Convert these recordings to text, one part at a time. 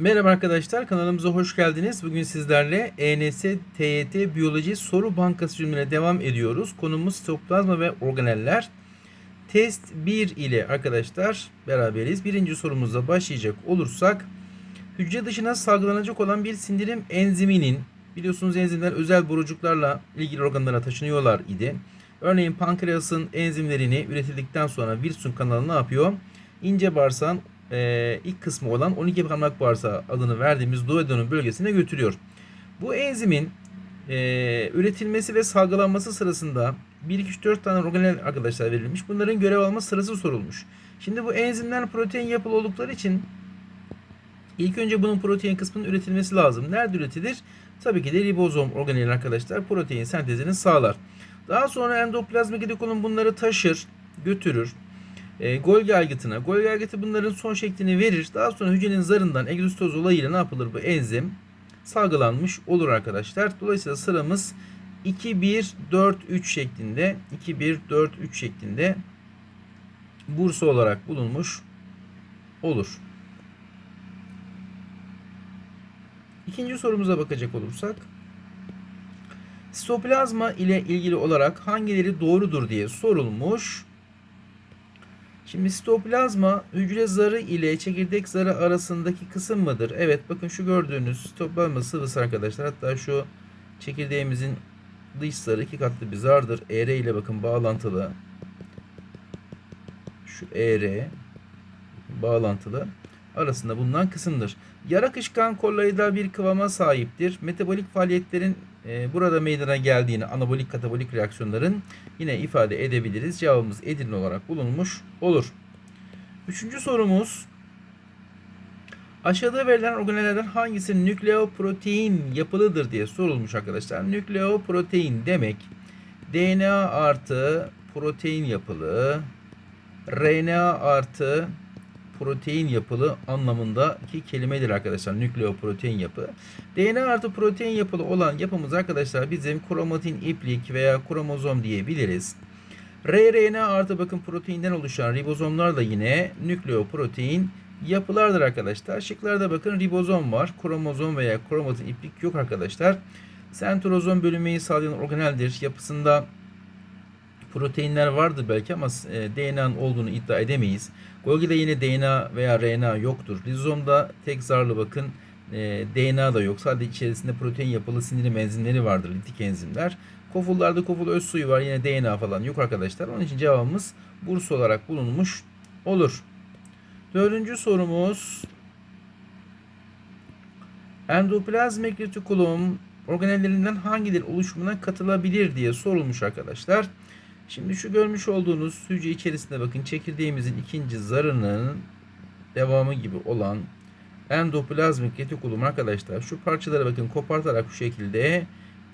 Merhaba arkadaşlar kanalımıza hoş geldiniz. Bugün sizlerle ENS TYT Biyoloji Soru Bankası çözümüne devam ediyoruz. Konumuz sitoplazma ve organeller. Test 1 ile arkadaşlar beraberiz. Birinci sorumuzla başlayacak olursak hücre dışına salgılanacak olan bir sindirim enziminin biliyorsunuz enzimler özel borucuklarla ilgili organlara taşınıyorlar idi. Örneğin pankreasın enzimlerini üretildikten sonra Wilson kanalı ne yapıyor? İnce bağırsağın e, ilk kısmı olan 12 parmak bağırsağı adını verdiğimiz duodenum bölgesine götürüyor. Bu enzimin e, üretilmesi ve salgılanması sırasında 1, 2, 3, 4 tane organel arkadaşlar verilmiş. Bunların görev alma sırası sorulmuş. Şimdi bu enzimler protein yapılı oldukları için ilk önce bunun protein kısmının üretilmesi lazım. Nerede üretilir? Tabii ki de ribozom organeli arkadaşlar protein sentezini sağlar. Daha sonra endoplazmik retikulum bunları taşır, götürür. E, Golgi aygıtına. Golgi aygıtı bunların son şeklini verir. Daha sonra hücrenin zarından egzostoz olayıyla ne yapılır bu enzim? Salgılanmış olur arkadaşlar. Dolayısıyla sıramız 2 1 4 3 şeklinde 2 1 4 3 şeklinde bursa olarak bulunmuş olur. İkinci sorumuza bakacak olursak sitoplazma ile ilgili olarak hangileri doğrudur diye sorulmuş. Şimdi sitoplazma hücre zarı ile çekirdek zarı arasındaki kısım mıdır? Evet bakın şu gördüğünüz sitoplazma sıvısı arkadaşlar. Hatta şu çekirdeğimizin dış zarı iki katlı bir zardır. ER ile bakın bağlantılı. Şu ER bağlantılı. Arasında bulunan kısımdır. Yara akışkan kolloidal bir kıvama sahiptir. Metabolik faaliyetlerin e, burada meydana geldiğini, anabolik katabolik reaksiyonların yine ifade edebiliriz. Cevabımız Edirne olarak bulunmuş olur. Üçüncü sorumuz. Aşağıda verilen organellerden hangisi nükleoprotein yapılıdır diye sorulmuş arkadaşlar. Nükleoprotein demek DNA artı protein yapılı, RNA artı protein yapılı anlamındaki kelimedir arkadaşlar. Nükleoprotein yapı. DNA artı protein yapılı olan yapımız arkadaşlar bizim kromatin iplik veya kromozom diyebiliriz. rRNA artı bakın proteinden oluşan ribozomlar da yine nükleoprotein yapılardır arkadaşlar. Şıklarda bakın ribozom var. Kromozom veya kromatin iplik yok arkadaşlar. Sentrozom bölünmeyi sağlayan organeldir. Yapısında proteinler vardır belki ama e, DNA'nın olduğunu iddia edemeyiz. Golgi'de yine DNA veya RNA yoktur. Lizomda tek zarlı bakın e, DNA da yok. Sadece içerisinde protein yapılı sindirim enzimleri vardır. Litik enzimler. Kofullarda koful öz suyu var. Yine DNA falan yok arkadaşlar. Onun için cevabımız Bursa olarak bulunmuş olur. Dördüncü sorumuz endoplazmik retikulum organellerinden hangileri oluşumuna katılabilir diye sorulmuş arkadaşlar. Şimdi şu görmüş olduğunuz hücre içerisinde bakın çekirdeğimizin ikinci zarının devamı gibi olan endoplazmik retikulum arkadaşlar şu parçalara bakın kopartarak şu şekilde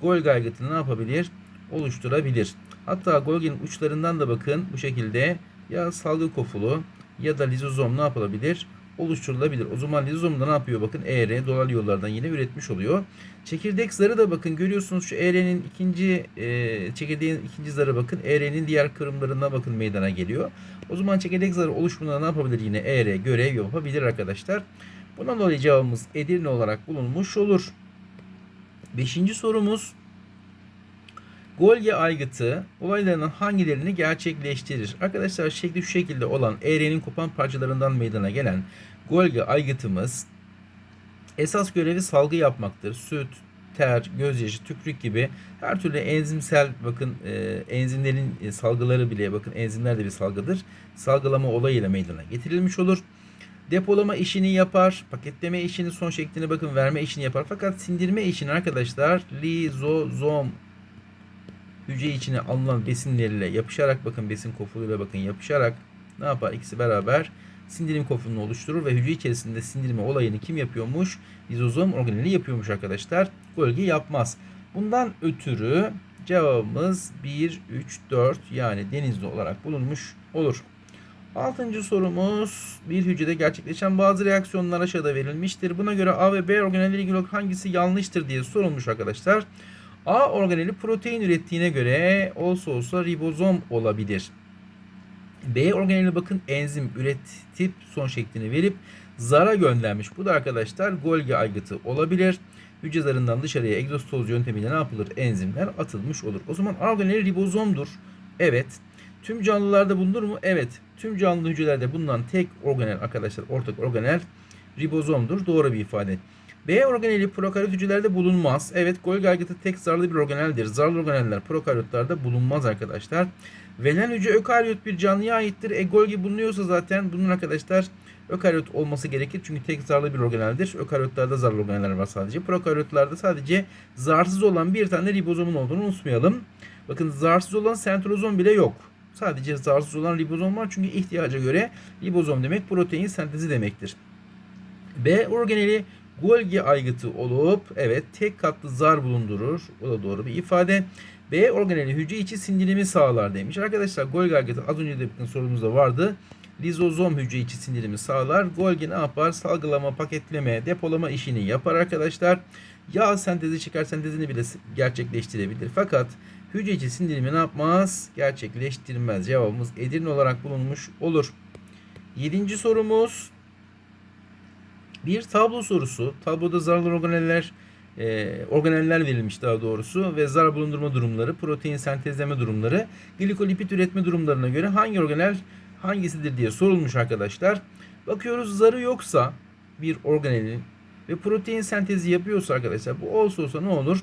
Golgi aygıtını ne yapabilir? Oluşturabilir. Hatta Golgi'nin uçlarından da bakın bu şekilde ya salgı kofulu ya da lizozom ne yapılabilir? Oluşturulabilir. O zaman lizozomda ne yapıyor? Bakın ER doğal yollardan yine üretmiş oluyor. Çekirdek zarı da bakın görüyorsunuz şu ER'nin ikinci e, çekirdeğin ikinci zarı bakın ER'nin diğer kırımlarına bakın meydana geliyor. O zaman çekirdek zarı oluşumunda ne yapabilir yine ER görev yapabilir arkadaşlar. Bundan dolayı cevabımız Edirne olarak bulunmuş olur. Beşinci sorumuz Golgi aygıtı olaylarının hangilerini gerçekleştirir? Arkadaşlar şekli şu şekilde olan ER'nin kopan parçalarından meydana gelen Golgi aygıtımız esas görevi salgı yapmaktır. Süt, ter, gözyaşı, tükürük gibi her türlü enzimsel bakın e, enzimlerin e, salgıları bile bakın enzimler de bir salgıdır. Salgılama olayıyla meydana getirilmiş olur. Depolama işini yapar. Paketleme işini son şeklini bakın verme işini yapar. Fakat sindirme işini arkadaşlar lizozom hücre içine alınan besinlerle yapışarak bakın besin kofuluyla bakın yapışarak ne yapar? İkisi beraber sindirim kofulunu oluşturur ve hücre içerisinde sindirme olayını kim yapıyormuş? Lizozom organeli yapıyormuş arkadaşlar. Golgi yapmaz. Bundan ötürü cevabımız 1, 3, 4 yani denizli olarak bulunmuş olur. Altıncı sorumuz bir hücrede gerçekleşen bazı reaksiyonlar aşağıda verilmiştir. Buna göre A ve B organelleri ilgili hangisi yanlıştır diye sorulmuş arkadaşlar. A organeli protein ürettiğine göre olsa olsa ribozom olabilir. B organeli bakın enzim üretip son şeklini verip zara göndermiş. Bu da arkadaşlar Golgi aygıtı olabilir. Hücre zarından dışarıya egzostoz yöntemiyle ne yapılır? Enzimler atılmış olur. O zaman organeli ribozomdur. Evet. Tüm canlılarda bulunur mu? Evet. Tüm canlı hücrelerde bulunan tek organel arkadaşlar ortak organel ribozomdur. Doğru bir ifade. B organeli prokaryot hücrelerde bulunmaz. Evet Golgi tek zarlı bir organeldir. Zarlı organeller prokaryotlarda bulunmaz arkadaşlar. Verilen hücre ökaryot bir canlıya aittir. E Golgi bulunuyorsa zaten bunun arkadaşlar ökaryot olması gerekir. Çünkü tek zarlı bir organeldir. Ökaryotlarda zarlı organeller var sadece. Prokaryotlarda sadece zarsız olan bir tane ribozomun olduğunu unutmayalım. Bakın zarsız olan sentrozom bile yok. Sadece zarsız olan ribozom var. Çünkü ihtiyaca göre ribozom demek protein sentezi demektir. B organeli Golgi aygıtı olup evet tek katlı zar bulundurur. O da doğru bir ifade. B organeli hücre içi sindirimi sağlar demiş. Arkadaşlar Golgi aygıtı az önce de bakın sorumuzda vardı. Lizozom hücre içi sindirimi sağlar. Golgi ne yapar? Salgılama, paketleme, depolama işini yapar arkadaşlar. Yağ sentezi, şeker sentezini bile gerçekleştirebilir. Fakat hücre içi sindirimi ne yapmaz? Gerçekleştirmez. Cevabımız Edirne olarak bulunmuş olur. Yedinci sorumuz bir tablo sorusu. Tabloda zarlı organeller e, organeller verilmiş daha doğrusu ve zar bulundurma durumları, protein sentezleme durumları, glikolipid üretme durumlarına göre hangi organel hangisidir diye sorulmuş arkadaşlar. Bakıyoruz zarı yoksa bir organelin ve protein sentezi yapıyorsa arkadaşlar bu olsa olsa ne olur?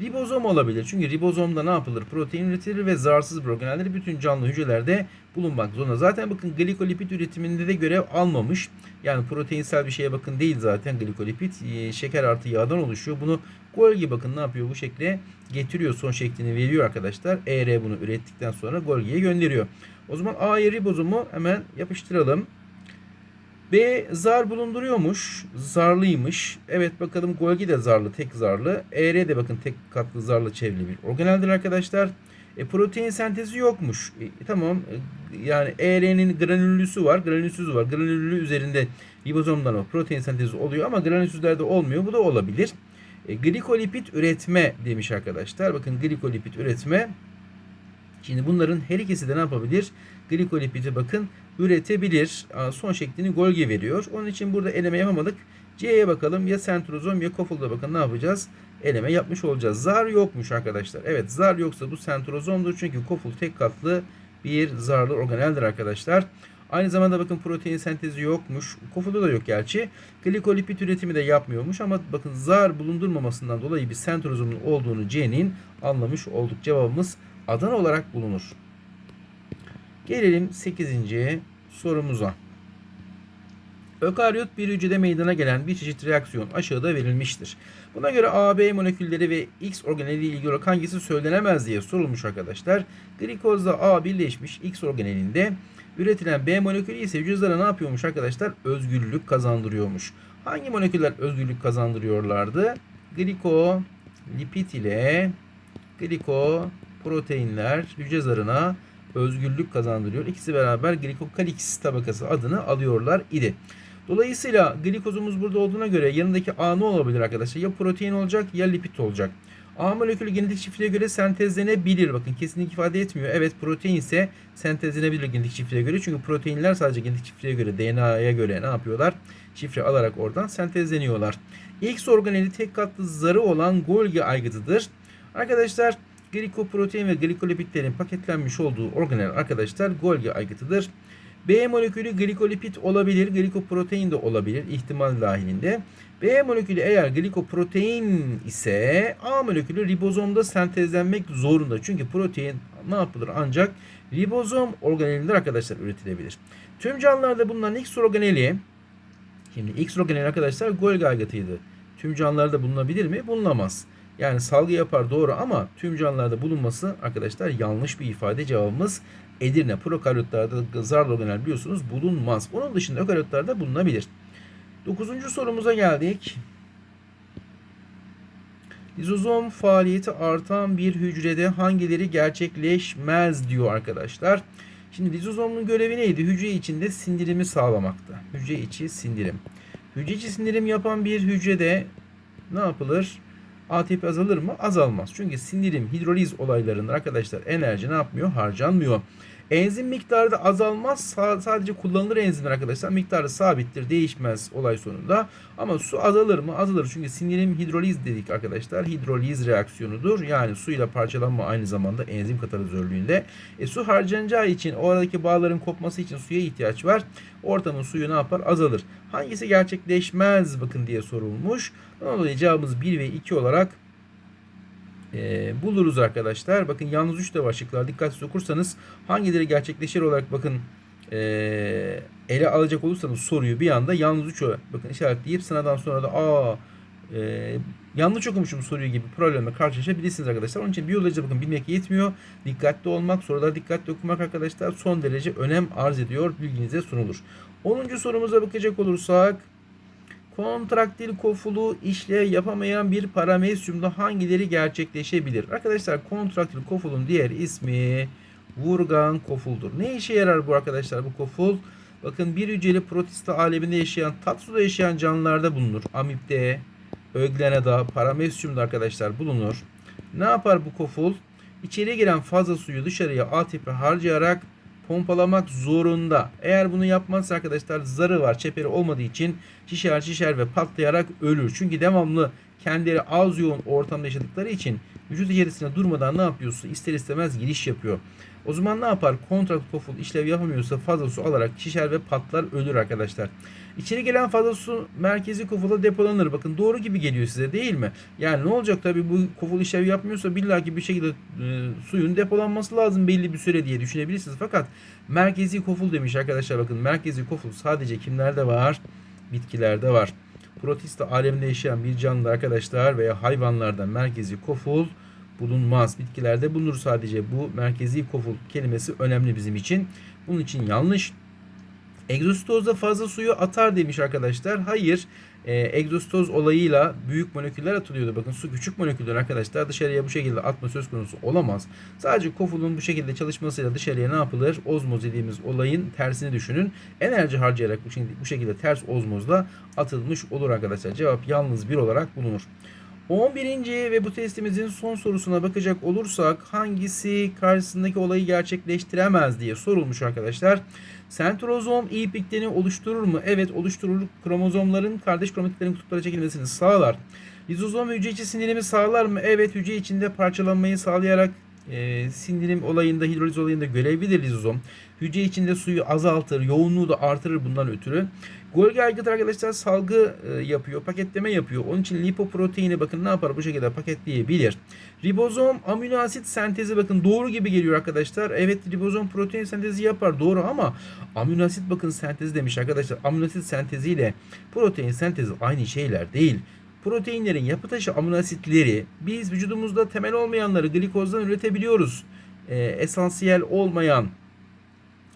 Ribozom olabilir. Çünkü ribozomda ne yapılır? Protein üretilir ve zarsız bir organelleri bütün canlı hücrelerde bulunmak zorunda. Zaten bakın glikolipid üretiminde de görev almamış. Yani proteinsel bir şeye bakın değil zaten glikolipid. E, şeker artı yağdan oluşuyor. Bunu Golgi bakın ne yapıyor bu şekle getiriyor. Son şeklini veriyor arkadaşlar. ER bunu ürettikten sonra Golgi'ye gönderiyor. O zaman A'ya ribozomu hemen yapıştıralım. B zar bulunduruyormuş. Zarlıymış. Evet bakalım Golgi de zarlı, tek zarlı. ER de bakın tek katlı zarlı çevrili bir organeldir arkadaşlar. E, protein sentezi yokmuş. E, tamam. E, yani ER'nin granüllüsü var, granülsüzü var. Granüllü üzerinde ribozomdan o protein sentezi oluyor ama granülsüzlerde olmuyor. Bu da olabilir. E, glikolipid üretme demiş arkadaşlar. Bakın glikolipid üretme. Şimdi bunların her ikisi de ne yapabilir? Glikolipidi bakın üretebilir. Son şeklini Golgi veriyor. Onun için burada eleme yapamadık. C'ye bakalım. Ya sentrozom ya kofulda bakın ne yapacağız? Eleme yapmış olacağız. Zar yokmuş arkadaşlar. Evet zar yoksa bu sentrozomdur. Çünkü koful tek katlı bir zarlı organeldir arkadaşlar. Aynı zamanda bakın protein sentezi yokmuş. Kofulda da yok gerçi. Glikolipid üretimi de yapmıyormuş ama bakın zar bulundurmamasından dolayı bir sentrozomun olduğunu C'nin anlamış olduk. Cevabımız Adana olarak bulunur. Gelelim 8. sorumuza. Ökaryot bir hücrede meydana gelen bir çeşit reaksiyon aşağıda verilmiştir. Buna göre A, B molekülleri ve X organeli ilgili olarak hangisi söylenemez diye sorulmuş arkadaşlar. Glikozda A birleşmiş X organelinde üretilen B molekülü ise hücrelere ne yapıyormuş arkadaşlar? Özgürlük kazandırıyormuş. Hangi moleküller özgürlük kazandırıyorlardı? Gliko, lipid ile gliko proteinler hücre zarına özgürlük kazandırıyor. İkisi beraber glikokalix tabakası adını alıyorlar idi. Dolayısıyla glikozumuz burada olduğuna göre yanındaki A ne olabilir arkadaşlar? Ya protein olacak ya lipid olacak. A molekülü genetik çiftliğe göre sentezlenebilir. Bakın kesinlik ifade etmiyor. Evet protein ise sentezlenebilir genetik çiftliğe göre. Çünkü proteinler sadece genetik çiftliğe göre DNA'ya göre ne yapıyorlar? Şifre alarak oradan sentezleniyorlar. X organeli tek katlı zarı olan Golgi aygıtıdır. Arkadaşlar glikoprotein ve glikolipidlerin paketlenmiş olduğu organel arkadaşlar Golgi aygıtıdır. B molekülü glikolipid olabilir, glikoprotein de olabilir ihtimal dahilinde. B molekülü eğer glikoprotein ise A molekülü ribozomda sentezlenmek zorunda. Çünkü protein ne yapılır ancak ribozom organelinde arkadaşlar üretilebilir. Tüm canlılarda bulunan X organeli şimdi X organeli arkadaşlar Golgi aygıtıydı. Tüm canlılarda bulunabilir mi? Bulunamaz. Yani salgı yapar doğru ama tüm canlılarda bulunması arkadaşlar yanlış bir ifade. Cevabımız Edirne. Prokaryotlarda zarlı organel biliyorsunuz bulunmaz. Onun dışında ökaryotlarda bulunabilir. Dokuzuncu sorumuza geldik. Lizozom faaliyeti artan bir hücrede hangileri gerçekleşmez diyor arkadaşlar. Şimdi lizozomun görevi neydi? Hücre içinde sindirimi sağlamaktı. Hücre içi sindirim. Hücre içi sindirim yapan bir hücrede ne yapılır? ATP azalır mı? Azalmaz. Çünkü sindirim, hidroliz olaylarında arkadaşlar enerji ne yapmıyor? Harcanmıyor. Enzim miktarı da azalmaz. Sa- sadece kullanılır enzimler arkadaşlar. Miktarı sabittir. Değişmez olay sonunda. Ama su azalır mı? Azalır. Çünkü sindirim hidroliz dedik arkadaşlar. Hidroliz reaksiyonudur. Yani suyla parçalanma aynı zamanda enzim katalizörlüğünde. E, su harcanacağı için o aradaki bağların kopması için suya ihtiyaç var. Ortamın suyu ne yapar? Azalır. Hangisi gerçekleşmez bakın diye sorulmuş. Dolayı cevabımız 1 ve 2 olarak e, buluruz arkadaşlar. Bakın yalnız 3 de var şıklar. Dikkatli okursanız hangileri gerçekleşir olarak bakın e, ele alacak olursanız soruyu bir anda yalnız 3 bakın işaretleyip sınavdan sonra da aa e, yanlış okumuşum soruyu gibi problemle karşılaşabilirsiniz arkadaşlar. Onun için biyolojide bakın bilmek yetmiyor. Dikkatli olmak, soruları dikkatli okumak arkadaşlar son derece önem arz ediyor. Bilginize sunulur. 10. sorumuza bakacak olursak kontraktil kofulu işlev yapamayan bir paramesyumda hangileri gerçekleşebilir? Arkadaşlar kontraktil kofulun diğer ismi vurgan kofuldur. Ne işe yarar bu arkadaşlar bu koful? Bakın bir hücreli protista aleminde yaşayan, tatlı suda yaşayan canlılarda bulunur. Amipte, öglenada, paramesyumda arkadaşlar bulunur. Ne yapar bu koful? İçeriye giren fazla suyu dışarıya ATP harcayarak pompalamak zorunda. Eğer bunu yapmazsa arkadaşlar zarı var, çeperi olmadığı için şişer şişer ve patlayarak ölür. Çünkü devamlı kendileri az yoğun ortamda yaşadıkları için vücut içerisine durmadan ne yapıyorsa ister istemez giriş yapıyor. O zaman ne yapar? Kontrat koful işlev yapamıyorsa fazla su alarak şişer ve patlar ölür arkadaşlar. İçeri gelen fazla su merkezi kofula depolanır. Bakın doğru gibi geliyor size değil mi? Yani ne olacak tabii bu koful işlev yapmıyorsa billaki bir şekilde e, suyun depolanması lazım belli bir süre diye düşünebilirsiniz. Fakat merkezi koful demiş arkadaşlar bakın merkezi koful sadece kimlerde var? Bitkilerde var. Protista aleminde yaşayan bir canlı arkadaşlar veya hayvanlarda merkezi koful bulunmaz. Bitkilerde bulunur sadece bu merkezi koful kelimesi önemli bizim için. Bunun için yanlış. Egzostozda fazla suyu atar demiş arkadaşlar. Hayır. E, egzostoz olayıyla büyük moleküller atılıyordu. Bakın su küçük moleküller arkadaşlar dışarıya bu şekilde atma söz konusu olamaz. Sadece kofulun bu şekilde çalışmasıyla dışarıya ne yapılır? Ozmoz dediğimiz olayın tersini düşünün. Enerji harcayarak bu şekilde, ters ozmozla atılmış olur arkadaşlar. Cevap yalnız bir olarak bulunur. 11. ve bu testimizin son sorusuna bakacak olursak hangisi karşısındaki olayı gerçekleştiremez diye sorulmuş arkadaşlar. Sentrozom ipliklerini oluşturur mu? Evet oluşturur. Kromozomların kardeş kromatiklerin kutuplara çekilmesini sağlar. Lizozom hücre içi sindirimi sağlar mı? Evet hücre içinde parçalanmayı sağlayarak e, sindirim olayında, hidroliz olayında görevlidir lizozom. Hücre içinde suyu azaltır, yoğunluğu da artırır bundan ötürü. Golgi aygıt arkadaşlar salgı e, yapıyor, paketleme yapıyor. Onun için lipoproteini bakın ne yapar bu şekilde paketleyebilir. Ribozom amino asit sentezi bakın doğru gibi geliyor arkadaşlar. Evet ribozom protein sentezi yapar doğru ama amino asit bakın sentezi demiş arkadaşlar. Amino asit senteziyle protein sentezi aynı şeyler değil. Proteinlerin yapı taşı amino asitleri biz vücudumuzda temel olmayanları glikozdan üretebiliyoruz. E, esansiyel olmayan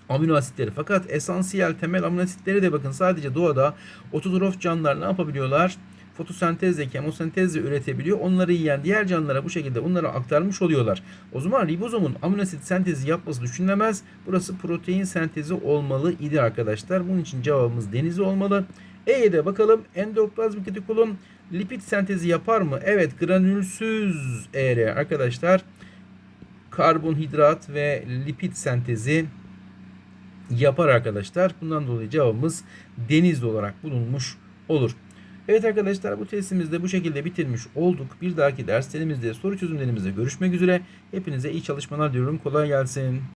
amino asitleri. Fakat esansiyel temel amino asitleri de bakın sadece doğada ototrof canlılar ne yapabiliyorlar? Fotosentezle, kemosentezle üretebiliyor. Onları yiyen diğer canlılara bu şekilde onlara aktarmış oluyorlar. O zaman ribozomun amino asit sentezi yapması düşünülemez. Burası protein sentezi olmalı idi arkadaşlar. Bunun için cevabımız denizi olmalı. E'ye de bakalım. Endoplazmik retikulum lipid sentezi yapar mı? Evet granülsüz ER arkadaşlar. Karbonhidrat ve lipid sentezi yapar arkadaşlar. Bundan dolayı cevabımız denizli olarak bulunmuş olur. Evet arkadaşlar bu testimizi de bu şekilde bitirmiş olduk. Bir dahaki derslerimizde soru çözümlerimizde görüşmek üzere. Hepinize iyi çalışmalar diliyorum. Kolay gelsin.